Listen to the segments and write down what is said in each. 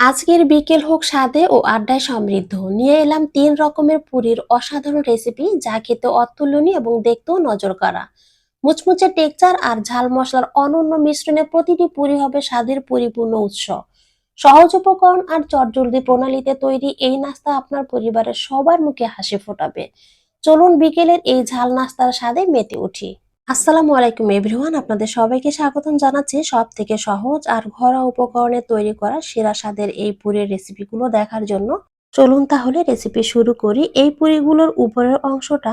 আজকের বিকেল হোক স্বাদে ও আড্ডায় সমৃদ্ধ। নিয়ে এলাম তিন রকমের পুরীর অসাধারণ রেসিপি যা খেতে অতুলনীয় এবং দেখতেও নজর কাড়া। মুচমুচে টেকচার আর ঝাল মশলার অনন্য মিশ্রণে প্রতিটি পুরি হবে স্বাদের পরিপূর্ণ উৎস। সহজ উপকরণ আর চটজলদি প্রণালীতে তৈরি এই নাস্তা আপনার পরিবারের সবার মুখে হাসি ফোটাবে। চলুন বিকেলের এই ঝাল নাস্তার স্বাদে মেতে উঠি। আসসালামু আলাইকুম এভরিওয়ান, আপনাদের সবাইকে স্বাগত জানাচ্ছি সব থেকে সহজ আর ঘরোয়া উপকরণে তৈরি করা সেরা স্বাদের এই পুরের রেসিপিগুলো দেখার জন্য। চলুন তাহলে রেসিপি শুরু করি। এই পুরিগুলোর উপরের অংশটা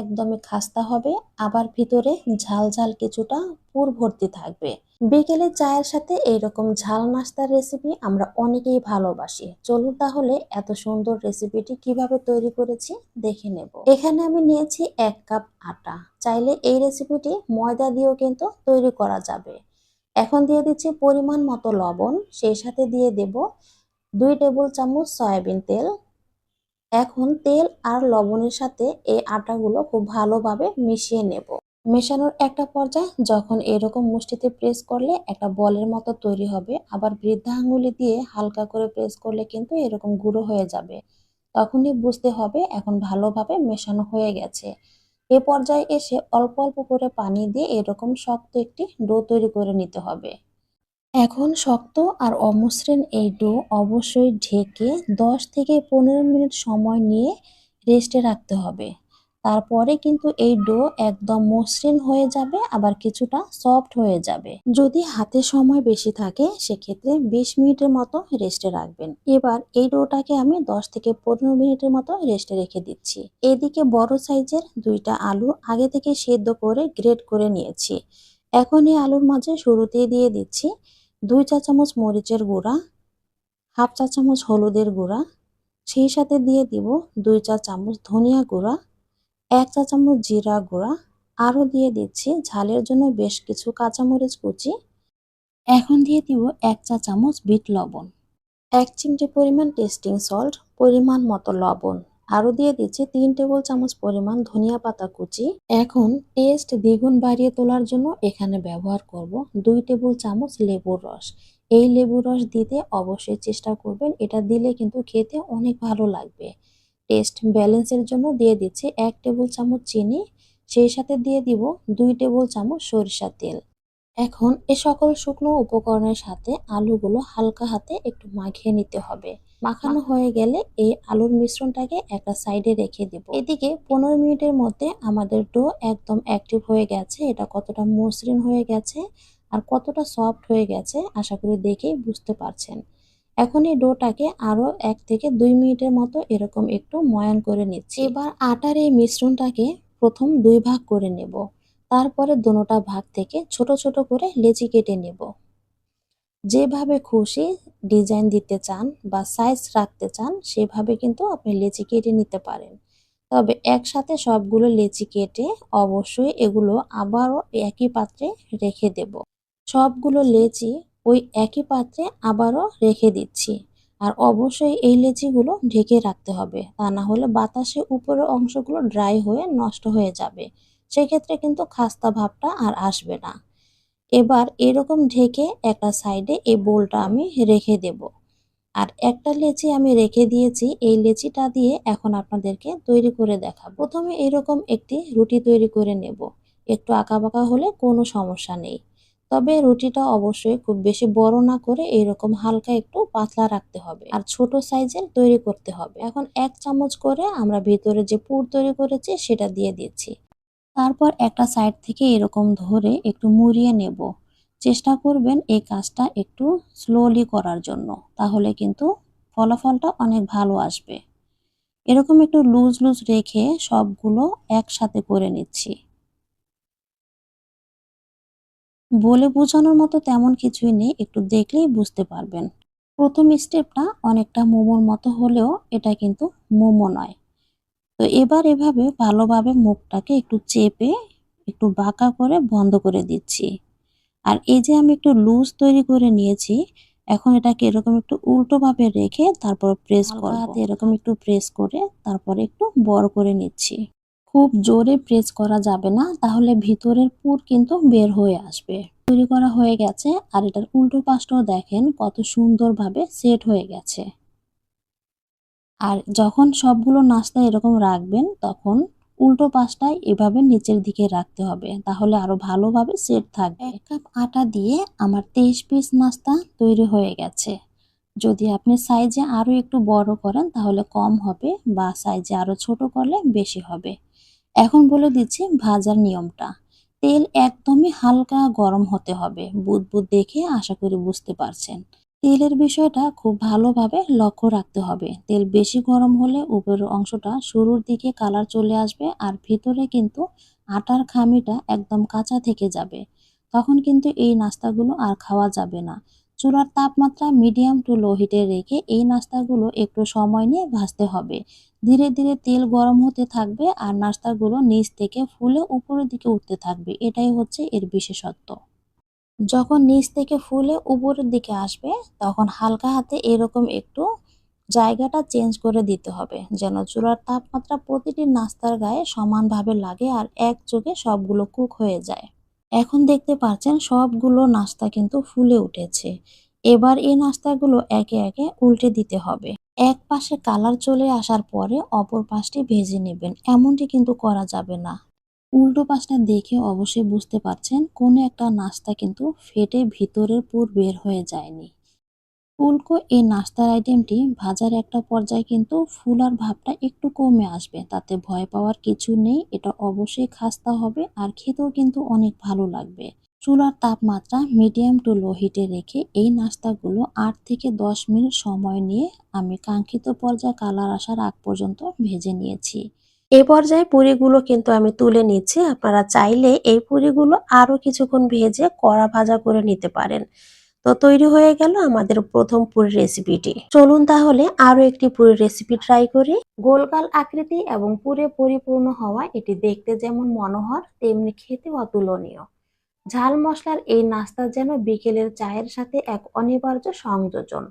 একদমই খাস্তা হবে, আবার ভিতরে ঝাল ঝাল কিছুটা পুর ভর্তি থাকবে। বিকেলে চায়ের সাথে এইরকম ঝাল নাস্তার রেসিপি আমরা অনেকেই ভালোবাসি। চলুন তাহলে এত সুন্দর রেসিপিটি কীভাবে তৈরি করেছি দেখে নেব। এখানে আমি নিয়েছি এক কাপ আটা। চাইলে এই রেসিপিটি ময়দা দিয়েও কিন্তু তৈরি করা যাবে। এখন দিয়ে দিচ্ছি পরিমাণ মতো লবণ, সেই সাথে দিয়ে দেব দুই টেবিল চামচ সয়াবিন তেল। এখন তেল আর লবণের সাথে এই আটাগুলো খুব ভালোভাবে মিশিয়ে নেব। মেশানোর একটা পর্যায়ে যখন এরকম মুষ্টিতে প্রেস করলে একটা বলের মতো তৈরি হবে। আবার বৃদ্ধা আঙ্গুলি দিয়ে হালকা করে প্রেস করলে কিন্তু এরকম গুঁড়ো হয়ে যাবে। তখনই বুঝতে হবে এখন ভালোভাবে মেশানো হয়ে গেছে। এ পর্যায়ে এসে অল্প অল্প করে পানি দিয়ে এরকম শক্ত একটি ডো তৈরি করে নিতে হবে। এখন শক্ত আর অমসৃণ এই ডো অবশ্যই ঢেকে দশ থেকে পনেরো মিনিট সময় নিয়ে রেস্টে রাখতে হবে। তারপরে কিন্তু এই ডো একদম মসৃণ হয়ে যাবে, আবার কিছুটা সফট হয়ে যাবে। যদি হাতে সময় বেশি থাকে, সেক্ষেত্রে বিশ মিনিটের মতো রেস্টে রাখবেন। এবার এই ডোটাকে আমি দশ থেকে পনেরো মিনিটের মতো রেস্টে রেখে দিচ্ছি। এদিকে বড় সাইজের দুইটা আলু আগে থেকে সেদ্ধ করে গ্রেড করে নিয়েছি। এখন এই আলুর মাঝে শুরুতেই দিয়ে দিচ্ছি। দুই চা চামচ মরিচের গুঁড়া, হাফ চা চামচ হলুদের গুঁড়া, সেই সাথে দিয়ে দিব দুই চা চামচ ধনিয়া গুঁড়া, এক চা চামচ জিরা গুঁড়া, আরও দিয়ে দিচ্ছি ঝালের জন্য বেশ কিছু কাঁচামরিচ কুচি। এখন দিয়ে দিব এক চা চামচ বিট লবণ, এক চিমটি পরিমাণ টেস্টিং সল্ট, পরিমাণ মতো লবণ। আরও দিয়ে দিচ্ছি তিন টেবিল চামচ পরিমাণ ধনিয়া পাতা কুচি। এখন টেস্ট দ্বিগুণ বাড়িয়ে তোলার জন্য এখানে ব্যবহার করব দুই টেবিল চামচ লেবুর রস। এই লেবুর রস দিতে অবশ্যই চেষ্টা করবেন, এটা দিলে কিন্তু খেতে অনেক ভালো লাগবে। টেস্ট ব্যালেন্সের জন্য দিয়ে দিচ্ছি এক টেবিল চামচ চিনি, সেই সাথে দিয়ে দিব দুই টেবিল চামচ সরিষা তেল। এখন এ সকল শুকনো উপকরণের সাথে আলুগুলো হালকা হাতে একটু মাখিয়ে নিতে হবে। মাখানো হয়ে গেলে এই আলুর মিশ্রণটাকে একটা সাইডে রেখে দেব। এদিকে পনেরো মিনিটের মধ্যে আমাদের ডো একদম অ্যাক্টিভ হয়ে গেছে। এটা কতটা মসৃণ হয়ে গেছে আর কতটা সফট হয়ে গেছে, আশা করি দেখেই বুঝতে পারছেন। এখন এই ডোটাকে আরও এক থেকে দুই মিনিটের মতো এরকম একটু ময়ান করে নিচ্ছি। এবার আটার এই মিশ্রণটাকে প্রথম দুই ভাগ করে নেব। তারপরে দোনোটা ভাগ থেকে ছোট ছোট করে লেচি কেটে নেব। যেভাবে খুশি ডিজাইন দিতে চান বা সাইজ রাখতে চান, সেভাবে কিন্তু আপনি লেচি কেটে নিতে পারেন। তবে একসাথে সবগুলো লেচি কেটে অবশ্যই এগুলো আবারও একই পাত্রে রেখে দেব। সবগুলো লেচি ওই একই পাত্রে আবারও রেখে দিচ্ছি। আর অবশ্যই এই লেচিগুলো ঢেকে রাখতে হবে। তা না হলে বাতাসে উপরের অংশগুলো ড্রাই হয়ে নষ্ট হয়ে যাবে। সেক্ষেত্রে কিন্তু খাস্তা ভাবটা আর আসবে না। এবার এরকম ঢেকে একটা সাইডে এই বোলটা আমি রেখে দেব। আর একটা লেচি আমি রেখে দিয়েছি, এই লেচিটা দিয়ে এখন আপনাদেরকে তৈরি করে দেখাবো। প্রথমে এরকম একটি রুটি তৈরি করে নেব। একটু আঁকাবাঁকা হলে কোনো সমস্যা নেই। তবে রুটিটা অবশ্যই খুব বেশি বড় না করে এরকম হালকা একটু পাতলা রাখতে হবে। আর ছোট সাইজের তৈরি করতে হবে। এখন এক চামচ করে আমরা ভিতরে যে পুর তৈরি করেছি সেটা দিয়ে দিচ্ছি। তারপর একটা সাইড থেকে এরকম ধরে একটু মুড়িয়ে নেব। চেষ্টা করবেন এই কাজটা একটু স্লোলি করার জন্য, তাহলে কিন্তু ফলাফলটা অনেক ভালো আসবে। এরকম একটু লুজ লুজ রেখে সবগুলো একসাথে করে নিচ্ছি। বলে বোঝানোর মতো তেমন কিছুই নেই, একটু দেখলেই বুঝতে পারবেন। প্রথম স্টেপটা অনেকটা মোমোর মতো হলেও এটা কিন্তু মোমো নয়। তো এবার এভাবে ভালোভাবে মুখটাকে একটু চেপে একটু বাঁকা করে বন্ধ করে দিচ্ছি। আর এই যে আমি একটু লুজ তৈরি করে নিয়েছি এখন এটাকে এরকম একটু উল্টোভাবে রেখে তারপর প্রেস করা হাতে এরকম একটু প্রেস করে তারপরে একটু বড় করে নিচ্ছি। খুব জোরে প্রেস করা যাবে না তাহলে ভিতরের পুর কিন্তু বের হয়ে আসবে। তৈরি করা হয়ে গেছে আর এটার উল্টো পাশটাও দেখেন কত সুন্দরভাবে সেট হয়ে গেছে। আর যখন সবগুলো নাস্তা এরকম রাখবেন, তখন উল্টো পাশটায় এভাবে নিচের দিকে রাখতে হবে, তাহলে আরও ভালোভাবে সেট থাকবে। এক কাপ আটা দিয়ে আমার তেইশ পিস নাস্তা তৈরি হয়ে গেছে। যদি আপনি সাইজে আরও একটু বড় করেন, তাহলে কম হবে বা সাইজে আরও ছোট করলে বেশি হবে। এখন বলে দিচ্ছি ভাজার নিয়মটা। তেল একদমই হালকা গরম হতে হবে। বুদবুদ দেখে আশা করি বুঝতে পারছেন। তেলের বিষয়টা খুব ভালোভাবে লক্ষ্য রাখতে হবে। তেল বেশি গরম হলে উপরের অংশটা শুরুর দিকে কালার চলে আসবে আর ভিতরে কিন্তু আটার খামিটা একদম কাঁচা থেকে যাবে। তখন কিন্তু এই নাস্তাগুলো আর খাওয়া যাবে না। চুলার তাপমাত্রা মিডিয়াম টু লো হিটে রেখে এই নাস্তাগুলো একটু সময় নিয়ে ভাজতে হবে। ধীরে ধীরে তেল গরম হতে থাকবে আর নাস্তাগুলো নিচ থেকে ফুলে উপরের দিকে উঠতে থাকবে। এটাই হচ্ছে এর বিশেষত্ব। যখন নিচ থেকে ফুলে উপরের দিকে আসবে, তখন হালকা হাতে এরকম একটু জায়গাটা চেঞ্জ করে দিতে হবে, যেন চুলার তাপমাত্রা প্রতিটি নাস্তার গায়ে সমানভাবে লাগে আর একযোগে সবগুলো কুক হয়ে যায়। এখন দেখতে পাচ্ছেন সবগুলো নাস্তা কিন্তু ফুলে উঠেছে। এবার এই নাস্তাগুলো একে একে উল্টে দিতে হবে। এক পাশে কালার চলে আসার পরে অপর পাশটি ভেজে নেবেন, এমনটি কিন্তু করা যাবে না। উল্টো পাশটা দেখে অবশ্যই বুঝতে পারছেন, কোনো একটা নাস্তা কিন্তু ফেটে ভিতরের পুর বের হয়ে যায়নি। উল্কো এই নাস্তার আইটেমটি ভাজার একটা পর্যায়ে কিন্তু ফুলার ভাবটা একটু কমে আসবে, তাতে ভয় পাওয়ার কিছু নেই, এটা অবশ্যই খাস্তা হবে আর খেতেও কিন্তু অনেক ভালো লাগবে। চুলার তাপমাত্রা মিডিয়াম টু লো হিটে রেখে এই নাস্তাগুলো আট থেকে দশ মিনিট সময় নিয়ে আমি কাঙ্ক্ষিত পর্যায়ে কালার আসার আগ পর্যন্ত ভেজে নিয়েছি। এই পর্যায়ে পুরিগুলো কিন্তু আমি তুলে নিচ্ছি। আপনারা চাইলে এই পুরিগুলো আরও কিছুক্ষণ ভেজে কড়া ভাজা করে নিতে পারেন। তো তৈরি হয়ে গেল আমাদের প্রথম পুরীর রেসিপিটি। চলুন তাহলে আরও একটি পুরীর রেসিপি ট্রাই করি। গোলকাল আকৃতি এবং পুরে পরিপূর্ণ হওয়া এটি দেখতে যেমন মনোহর, তেমনি খেতে অতুলনীয়। ঝাল মশলার এই নাস্তা যেন বিকেলের চায়ের সাথে এক অনিবার্য সংযোজন।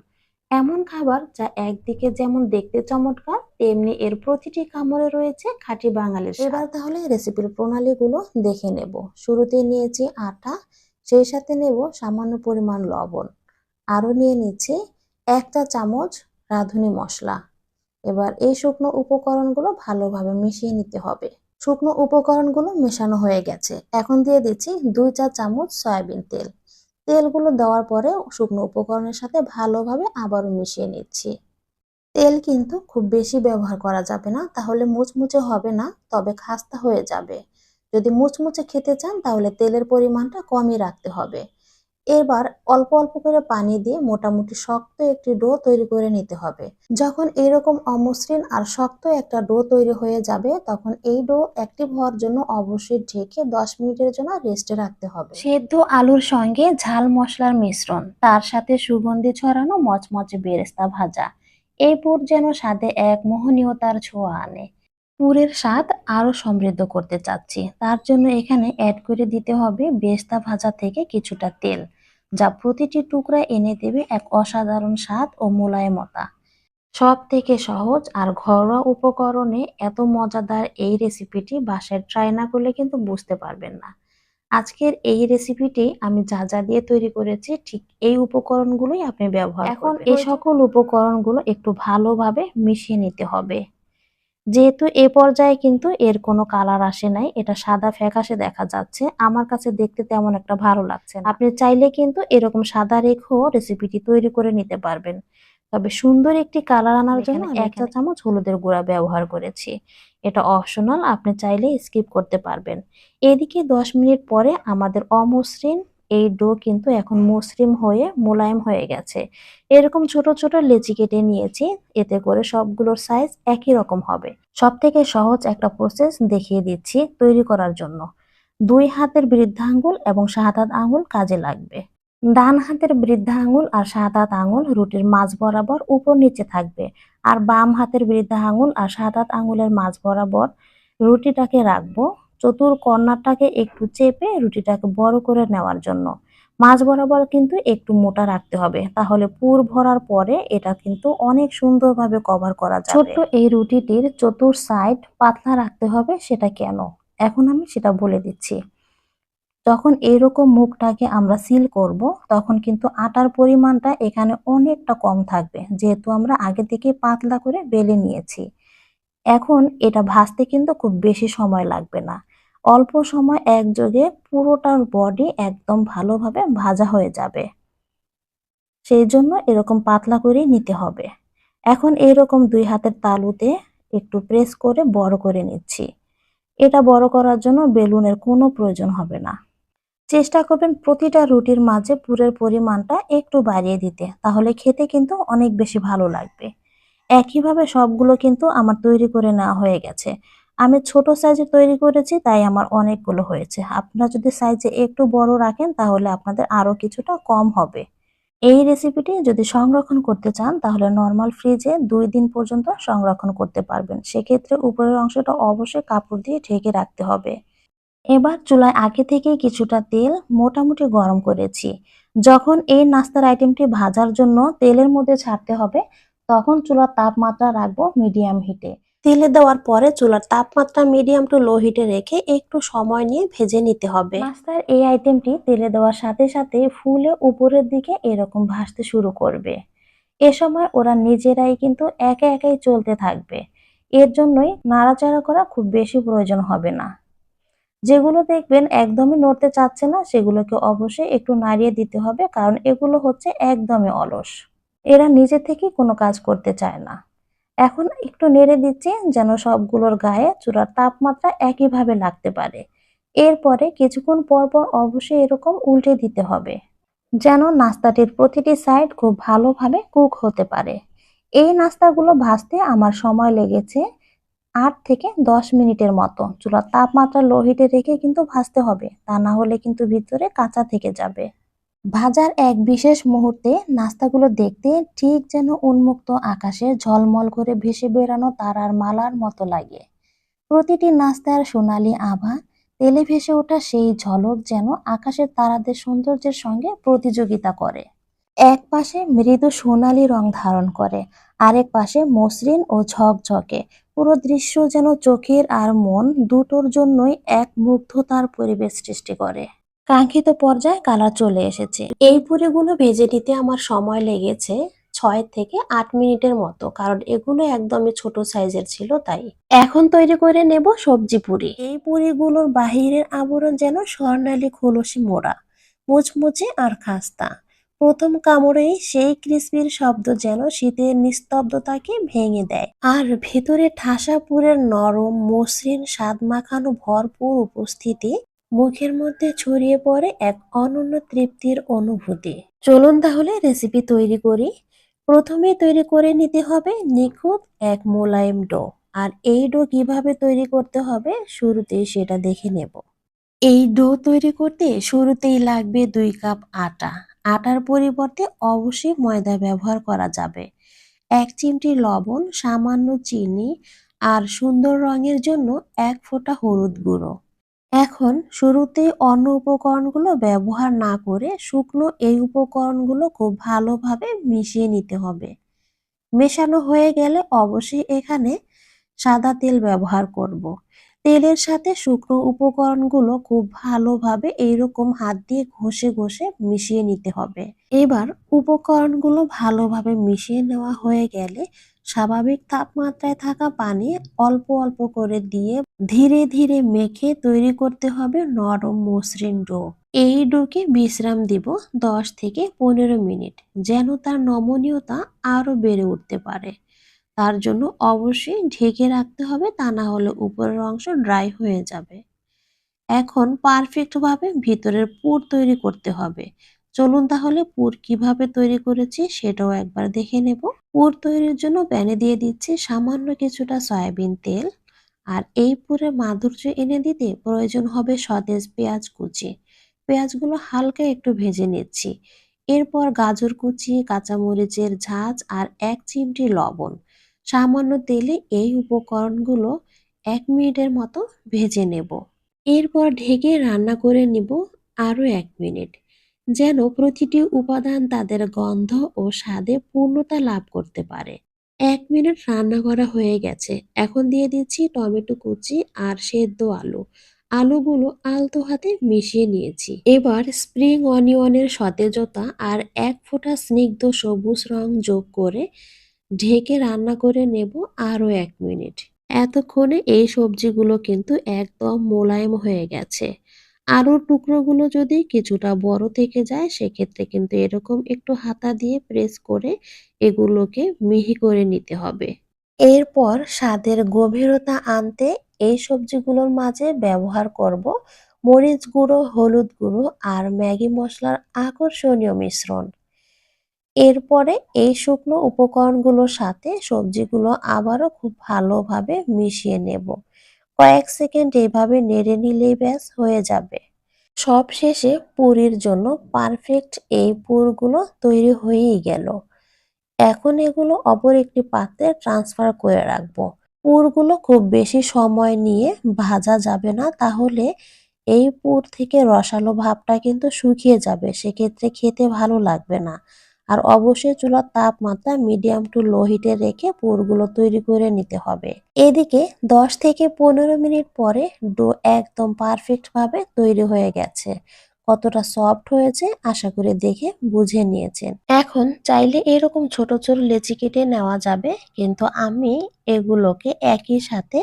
এমন খাবার যা একদিকে যেমন দেখতে চমৎকার, তেমনি এর প্রতিটি কামড়ে রয়েছে খাঁটি বাঙালির এবার তাহলে রেসিপির প্রণালীগুলো দেখে নেব। শুরুতে নিয়েছি আটা, সেই সাথে নেব সামান্য পরিমাণ লবণ। আরও নিয়ে নিচ্ছি একটা চামচ রাঁধুনি মশলা। এবার এই শুকনো উপকরণগুলো ভালোভাবে মিশিয়ে নিতে হবে। শুকনো উপকরণগুলো মেশানো হয়ে গেছে। এখন দিয়ে দিচ্ছি দুই চা চামচ সয়াবিন তেল। তেলগুলো দেওয়ার পরে শুকনো উপকরণের সাথে ভালোভাবে আবারও মিশিয়ে নিচ্ছি। তেল কিন্তু খুব বেশি ব্যবহার করা যাবে না, তাহলে মুচমুচে হবে না, তবে খাস্তা হয়ে যাবে। যদি মুচমুচে খেতে চান, তাহলে তেলের পরিমাণটা কমই রাখতে হবে। এবার অল্প অল্প করে পানি দিয়ে মোটামুটি শক্ত একটি ডো তৈরি করে নিতে হবে। যখন এরকম অমসৃণ আর শক্ত একটা ডো তৈরি হয়ে যাবে, তখন এই ডো অ্যাক্টিভ হওয়ার জন্য অবশ্যই ঢেকে দশ মিনিটের জন্য রেস্টে রাখতে হবে। সেদ্ধ আলুর সঙ্গে ঝাল মশলার মিশ্রণ, তার সাথে সুগন্ধি ছড়ানো মচমচে বেরেস্তা ভাজা। এই পুর যেন স্বাদে এক মোহনীয়তার ছোঁয়া আনে। পুরের স্বাদ আরও সমৃদ্ধ করতে চাচ্ছি। তার জন্য এখানে অ্যাড করে দিতে হবে বেস্তা ভাজা থেকে কিছুটা তেল যা প্রতিটি টুকরা এনে দেবে এক অসাধারণ স্বাদ ও মোলায়েমতা। সব থেকে সহজ আর ঘরোয়া উপকরণে এত মজাদার এই রেসিপিটি বাসায় ট্রাই না করলে কিন্তু বুঝতে পারবেন না। আজকের এই রেসিপিটি আমি যা যা দিয়ে তৈরি করেছি ঠিক এই উপকরণগুলোই আপনি ব্যবহার এখন এই সকল উপকরণগুলো একটু ভালোভাবে মিশিয়ে নিতে হবে। যেহেতু এ পর্যায়ে কিন্তু এর কোনো কালার আসে নাই এটা সাদা ফ্যাকাশে দেখা যাচ্ছে। আমার কাছে দেখতে তেমন একটা ভালো লাগছে না। আপনি চাইলে কিন্তু এরকম সাদা রেখেও রেসিপিটি তৈরি করে নিতে পারবেন। তবে সুন্দর একটি কালার আনার জন্য এক চা চামচ হলুদের গুঁড়া ব্যবহার করেছি। এটা অপশনাল আপনি চাইলে স্কিপ করতে পারবেন। এদিকে দশ মিনিট পরে আমাদের অমসৃণ এই ডো কিন্তু এখন মসৃণ হয়ে মোলায়েম হয়ে গেছে। এরকম ছোট ছোট লেচি কেটে নিয়েছি, এতে করে সবগুলোর সাইজ একই রকম হবে। সব থেকে সহজ একটা প্রসেস দেখিয়ে দিচ্ছি তৈরি করার জন্য। দুই হাতের বৃদ্ধা আঙ্গুল এবং সাত হাত আঙ্গুল কাজে লাগবে। ডান হাতের বৃদ্ধা আঙ্গুল আর সাত হাত আঙ্গুল রুটির মাঝ বরাবর উপর নিচে থাকবে আর বাম হাতের বৃদ্ধা আঙ্গুল আর সাত হাত আঙ্গুলের মাঝ বরাবর রুটিটাকে রাখব চতুর কর্নারটাকে একটু চেপে রুটিটাকে বড় করে নেওয়ার জন্য। মাঝ বরাবর কিন্তু একটু মোটা রাখতে হবে, তাহলে পুর ভরার পরে এটা কিন্তু অনেক সুন্দরভাবে কভার করা যাবে। ছোট্ট এই রুটিটির চতুর সাইড পাতলা রাখতে হবে, সেটা কেন? এখন আমি সেটা বলে দিচ্ছি। যখন এরকম মুখটাকে আমরা সিল করব, তখন কিন্তু আটার পরিমাণটা এখানে অনেকটা কম থাকবে, যেহেতু আমরা আগে থেকে পাতলা করে বেলে নিয়েছি। এখন এটা ভাজতে কিন্তু খুব বেশি সময় লাগবে না। অল্প সময় একযোগে পুরোটার বডি একদম ভালোভাবে ভাজা হয়ে যাবে। সেই জন্য এরকম পাতলা করেই নিতে হবে। এখন এরকম দুই হাতের তালুতে একটু প্রেস করে বড় করে নিচ্ছি। এটা বড় করার জন্য বেলুনের কোনো প্রয়োজন হবে না। চেষ্টা করবেন প্রতিটা রুটির মাঝে পুরের পরিমাণটা একটু বাড়িয়ে দিতে, তাহলে খেতে কিন্তু অনেক বেশি ভালো লাগবে। একইভাবে সবগুলো কিন্তু আমার তৈরি করে নেওয়া হয়ে গেছে। আমি ছোট সাইজে তৈরি করেছি, তাই আমার অনেকগুলো হয়েছে। আপনারা যদি সাইজে একটু বড় রাখেন, তাহলে আপনাদের আরও কিছুটা কম হবে। এই রেসিপিটি যদি সংরক্ষণ করতে চান, তাহলে নর্মাল ফ্রিজে দুই দিন পর্যন্ত সংরক্ষণ করতে পারবেন। সেক্ষেত্রে উপরের অংশটা অবশ্যই কাপড় দিয়ে ঢেকে রাখতে হবে। এবার চুলায় আগে থেকেই কিছুটা তেল মোটামুটি গরম করেছি। যখন এই নাস্তার আইটেমটি ভাজার জন্য তেলের মধ্যে ছাড়তে হবে, তখন চুলার তাপমাত্রা রাখব মিডিয়াম হিটে তেলে দেওয়ার পরে চুলার তাপমাত্রা মিডিয়াম টু লো হিটে রেখে একটু সময় নিয়ে ভেজে নিতে হবে। নাস্তার এই আইটেমটি তেলে দেওয়ার সাথে সাথে ফুলে উপরের দিকে এরকম ভাসতে শুরু করবে। এ সময় ওরা নিজেরাই কিন্তু একে একাই চলতে থাকবে। এর জন্যই নাড়াচাড়া করা খুব বেশি প্রয়োজন হবে না। যেগুলো দেখবেন একদমই নড়তে চাচ্ছে না, সেগুলোকে অবশ্যই একটু নাড়িয়ে দিতে হবে, কারণ এগুলো হচ্ছে একদমই অলস। এরা নিজে থেকেই কোনো কাজ করতে চায় না। এখন একটু নেড়ে দিচ্ছি যেন সবগুলোর গায়ে চূড়ার তাপমাত্রা একইভাবে লাগতে পারে। এরপরে কিছুক্ষণ পর পর অবশ্যই এরকম উল্টে দিতে হবে, যেন নাস্তাটির প্রতিটি সাইড খুব ভালোভাবে কুক হতে পারে। এই নাস্তাগুলো ভাজতে আমার সময় লেগেছে আট থেকে দশ মিনিটের মতো। চুলার তাপমাত্রা লো হিটে রেখে কিন্তু ভাজতে হবে, তা না হলে কিন্তু ভিতরে কাঁচা থেকে যাবে। ভাজার এক বিশেষ মুহূর্তে নাস্তাগুলো দেখতে ঠিক যেন উন্মুক্ত আকাশে ঝলমল করে ভেসে বেরানো তারার মালার মতো লাগে। প্রতিটি নাস্তার সোনালি আভা, তেলে ভেসে ওঠা সেই ঝলক যেন আকাশের তারাদের সৌন্দর্যের সঙ্গে প্রতিযোগিতা করে। এক পাশে মৃদু সোনালি রং ধারণ করে, আরেক পাশে মসৃণ ও ঝকঝকে। পুরো দৃশ্য যেন চোখের আর মন দুটোর জন্যই এক মুগ্ধতার পরিবেশ সৃষ্টি করে। কাঙ্ক্ষিত পর্যায়ে কালার চলে এসেছে। এই পুরিগুলো ভেজে নিতে আমার সময় লেগেছে ছয় থেকে আট মিনিটের মতো, কারণ এগুলো একদমই ছোট সাইজের ছিল তাই। এখন তৈরি করে নেব সবজি পুরি। এই পুরিগুলোর বাহিরের আবরণ যেন স্বর্ণালী খোলসি মোড়া, মুচমুচে আর খাস্তা। প্রথম কামড়েই সেই ক্রিসপির শব্দ যেন শীতের নিস্তব্ধতাকে ভেঙে দেয়। আর ভেতরে ঠাসা পুরের নরম, মসৃণ, স্বাদ মাখানো ভরপুর উপস্থিতি মুখের মধ্যে ছড়িয়ে পড়ে এক অনন্য তৃপ্তির অনুভূতি। চলুন তাহলে রেসিপি তৈরি করি। প্রথমে তৈরি করে নিতে হবে নিখুঁত এক মোলায়েম ডো। আর এই ডো কীভাবে তৈরি করতে হবে শুরুতেই সেটা দেখে নেব। এই ডো তৈরি করতে শুরুতেই লাগবে দুই কাপ আটা। আটার পরিবর্তে অবশ্যই ময়দা ব্যবহার করা যাবে। এক চিমটি লবণ, সামান্য চিনি আর সুন্দর রঙের জন্য এক ফোঁটা হলুদ গুঁড়ো। এখন শুরুতে অন্য উপকরণগুলো ব্যবহার না করে শুকনো এই উপকরণগুলো খুব ভালোভাবে মিশিয়ে নিতে হবে মেশানো হয়ে গেলে অবশ্যই এখানে সাদা তেল ব্যবহার করব। তেলের সাথে শুকনো উপকরণগুলো খুব ভালোভাবে এইরকম হাত দিয়ে ঘষে ঘষে মিশিয়ে নিতে হবে এবার উপকরণগুলো ভালোভাবে মিশিয়ে নেওয়া হয়ে গেলে স্বাভাবিক তাপমাত্রায় থাকা পানি অল্প অল্প করে দিয়ে ধীরে ধীরে মেখে তৈরি করতে হবে নরম মসৃণ ডো। এই ডোকে বিশ্রাম দিব দশ থেকে পনেরো মিনিট, যেন তার নমনীয়তা আরও বেড়ে উঠতে পারে। তার জন্য অবশ্যই ঢেকে রাখতে হবে তা না হলে উপরের অংশ ড্রাই হয়ে যাবে। এখন পারফেক্টভাবে ভিতরের পুর তৈরি করতে হবে। চলুন তাহলে পুর কীভাবে তৈরি করেছি সেটাও একবার দেখে নেব। পুর তৈরির জন্য প্যানে দিয়ে দিচ্ছি সামান্য কিছুটা সয়াবিন তেল। আর এই পুরে মাধুর্য এনে দিতে প্রয়োজন হবে সতেজ পেঁয়াজ কুচি। পেঁয়াজগুলো হালকা একটু ভেজে নিচ্ছি। এরপর গাজর কুচি, কাঁচামরিচের ঝাঁজ আর এক চিমটি লবণ। সামান্য তেলে এই উপকরণগুলো এক মিনিটের মতো ভেজে নেব। এরপর ঢেকে রান্না করে নিব আরও এক মিনিট। যেন প্রতিটি উপাদান তাদের গন্ধ ও স্বাদে পূর্ণতা লাভ করতে পারে। এক মিনিট রান্না করা হয়ে গেছে। এখন দিয়ে দিচ্ছি টমেটো কুচি আর সেদ্ধ আলু। আলুগুলো আলতো হাতে মিশিয়ে নিয়েছি। এবার স্প্রিং অনিয়নের সতেজতা আর এক ফোঁটা স্নিগ্ধ সবুজ রং যোগ করে ঢেকে রান্না করে নেব আরও এক মিনিট। এতক্ষণে এই সবজিগুলো কিন্তু একদম মোলায়েম হয়ে গেছে। আলুর টুকরোগুলো যদি কিছুটা বড় থেকে যায়, সেক্ষেত্রে কিন্তু এরকম একটু হাতা দিয়ে প্রেস করে এগুলোকে মিহি করে নিতে হবে। এরপর স্বাদের গভীরতা আনতে এই সবজিগুলোর মাঝে ব্যবহার করব মরিচ গুঁড়ো, হলুদ গুঁড়ো আর ম্যাগি মশলার আকর্ষণীয় মিশ্রণ। এরপরে এই শুকনো উপকরণগুলোর সাথে সবজিগুলো আবারও খুব ভালোভাবে মিশিয়ে নেব। কয়েক সেকেন্ড এইভাবে নেড়ে নিলেই ব্যাস হয়ে যাবে। সব শেষে পুরির জন্য পারফেক্ট এই পুরগুলো তৈরি হয়েই গেল। এখন এগুলো অপর একটি পাত্রে ট্রান্সফার করে রাখব। পুরগুলো খুব বেশি সময় নিয়ে ভাজা যাবে না, তাহলে এই পুর থেকে রসালো ভাবটা কিন্তু শুকিয়ে যাবে। সেক্ষেত্রে খেতে ভালো লাগবে না। আর অবশ্যই চুলার তাপমাত্রা মিডিয়াম টু লো হিটে রেখে পুরগুলো তৈরি করে নিতে হবে। এদিকে 10 থেকে পনেরো মিনিট পরে ডো একদম পারফেক্ট ভাবে তৈরি হয়ে গেছে। কতটা সফট হয়েছে আশা করে দেখে বুঝে নিয়েছেন। এখন চাইলে এরকম ছোট ছোট লেচি কেটে নেওয়া যাবে, কিন্তু আমি এগুলোকে একই সাথে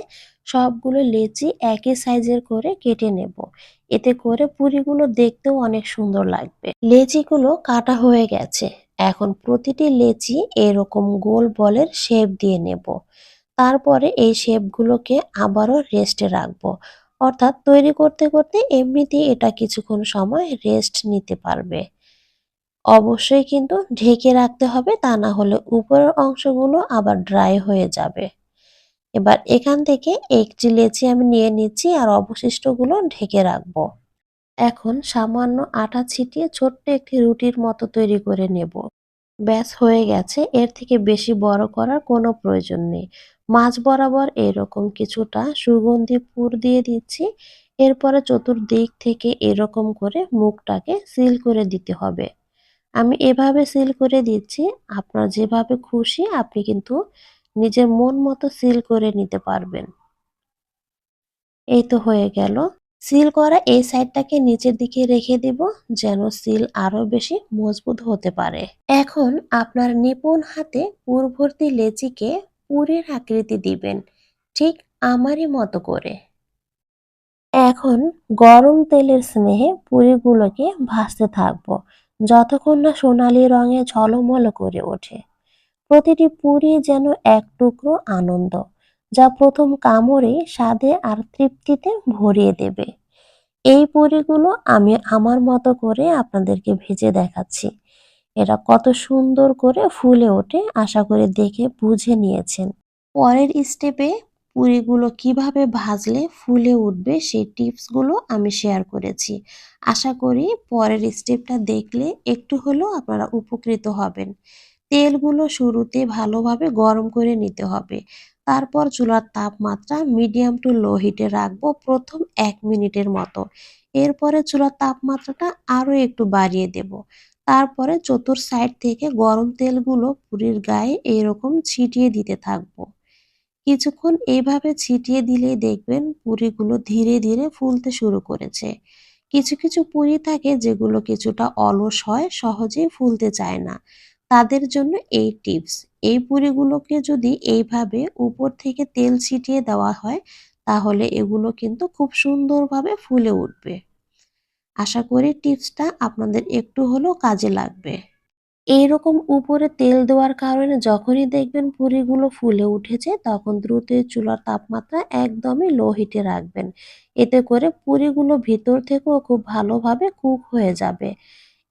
সবগুলো লেচি একই সাইজের করে কেটে নেব। এতে করে পুরিগুলো দেখতেও অনেক সুন্দর লাগবে। লেচিগুলো কাটা হয়ে গেছে। এখন প্রতিটি লেচি এরকম গোল বলের শেপ দিয়ে নেব। তারপরে এই শেপগুলোকে আবারও রেস্টে রাখব। অর্থাৎ তৈরি করতে করতে এমনিতেই এটা কিছুক্ষণ সময় রেস্ট নিতে পারবে। অবশ্যই কিন্তু ঢেকে রাখতে হবে, তা না হলে উপরের অংশগুলো আবার ড্রাই হয়ে যাবে। এবার এখান থেকে একটি লেচি আমি নিয়ে নিচ্ছি আর অবশিষ্টগুলো ঢেকে রাখব। এখন সামান্য আটা ছিটিয়ে ছোট্ট একটি রুটির মতো তৈরি করে নেব। ব্যাস, হয়ে গেছে। এর থেকে বেশি বড় করার কোনো প্রয়োজন নেই। মাছ বরাবর এরকম কিছুটা সুগন্ধি পুর দিয়ে দিচ্ছি। এরপরে চতুর্দিক থেকে এরকম করে মুখটাকে সিল করে দিতে হবে। আমি এভাবে সিল করে দিচ্ছি। আপনার যেভাবে খুশি আপনি কিন্তু নিজের মন মতো সিল করে নিতে পারবেন। এই তো হয়ে গেল। সিল করা এই সাইডটাকে নিচের দিকে রেখে দিব যেন সিল আরও বেশি মজবুত হতে পারে। এখন আপনার নিপুণ হাতে পুরভর্তি লেচিকে পুরের আকৃতি দিবেন, ঠিক আমারই মতো করে। এখন গরম তেলের স্নেহে পুরিগুলোকে ভাজতে থাকব, যতক্ষণ না সোনালি রঙে ঝলমল করে ওঠে। প্রতিটি পুরি যেন এক টুকরো আনন্দ যা প্রথম কামড়ে স্বাদে আর তৃপ্তিতে ভরিয়ে দেবে। এই পুরিগুলো আমি আমার মতো করে আপনাদেরকে ভেজে দেখাচ্ছি। এরা কত সুন্দর করে ফুলে ওঠে, আশা করে দেখে বুঝে নিয়েছেন। পরের স্টেপে পুরিগুলো কীভাবে ভাজলে ফুলে উঠবে সেই টিপসগুলো আমি শেয়ার করেছি। আশা করি পরের স্টেপটা দেখলে একটু হলেও আপনারা উপকৃত হবেন। তেলগুলো শুরুতে ভালোভাবে গরম করে নিতে হবে। তারপর চুলার তাপমাত্রা মিডিয়াম টু লো হিটে রাখব প্রথম এক মিনিটের মতো। এরপরে চুলার তাপমাত্রাটা আরও একটু বাড়িয়ে দেব। তারপরে চতুর সাইড থেকে গরম তেলগুলো পুরির গায়ে এরকম ছিটিয়ে দিতে থাকব। কিছুক্ষণ এইভাবে ছিটিয়ে দিলেই দেখবেন পুরিগুলো ধীরে ধীরে ফুলতে শুরু করেছে। কিছু কিছু পুরি থাকে যেগুলো কিছুটা অলস হয়, সহজেই ফুলতে চায় না। তাদের জন্য এই টিপস এই পুরিগুলোকে যদি এইভাবে উপর থেকে তেল ছিটিয়ে দেওয়া হয়, তাহলে এগুলো কিন্তু খুব সুন্দরভাবে ফুলে উঠবে। আশা করি টিপসটা আপনাদের একটু হলেও কাজে লাগবে। এইরকম উপরে তেল দেওয়ার কারণে যখনই দেখবেন পুরিগুলো ফুলে উঠেছে, তখন দ্রুত চুলার তাপমাত্রা একদমই লো হিটে রাখবেন। এতে করে পুরিগুলো ভিতর থেকেও খুব ভালোভাবে কুক হয়ে যাবে।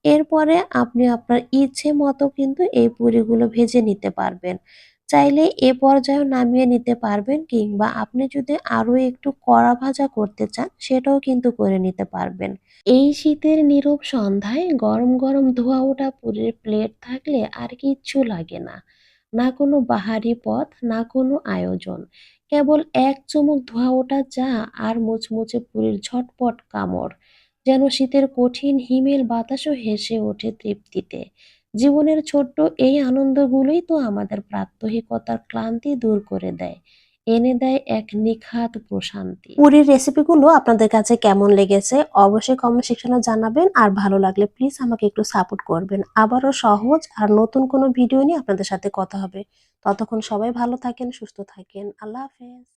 এরপরে আপনি আপনার ইচ্ছে মতো কিন্তু এই পুরিগুলো ভেজে নিতে পারবেন। চাইলে এ পর্যায়েও নামিয়ে নিতে পারবেন কিংবা আপনি যদি আরও একটু কড়া ভাজা করতে চান, সেটাও কিন্তু করে নিতে পারবেন। এই শীতের নীরব সন্ধ্যায় গরম গরম ধোয়া ওঠা পুরের প্লেট থাকলে আর কিচ্ছু লাগে না। না কোনো বাহারি পথ, না কোনো আয়োজন। কেবল এক চুমুক ধোয়া ওঠা চা আর মুচমুচে পুরীর ঝটপট কামড়। যেন শীতের কঠিন হিমেল বাতাসও হেসে ওঠে তৃপ্তিতে। জীবনের ছোট্ট এই আনন্দগুলোই তো আমাদের প্রাত্যহিকতার ক্লান্তি দূর করে দেয়, এনে দেয় এক নিখাত প্রশান্তি। পুরীর রেসিপিগুলো আপনাদের কাছে কেমন লেগেছে অবশ্যই কমেন্ট সেকশনে জানাবেন, আর ভালো লাগলে প্লিজ আমাকে একটু সাপোর্ট করবেন। আবারও সহজ আর নতুন কোনো ভিডিও নিয়ে আপনাদের সাথে কথা হবে। ততক্ষণ সবাই ভালো থাকেন, সুস্থ থাকেন। আল্লাহ হাফেজ।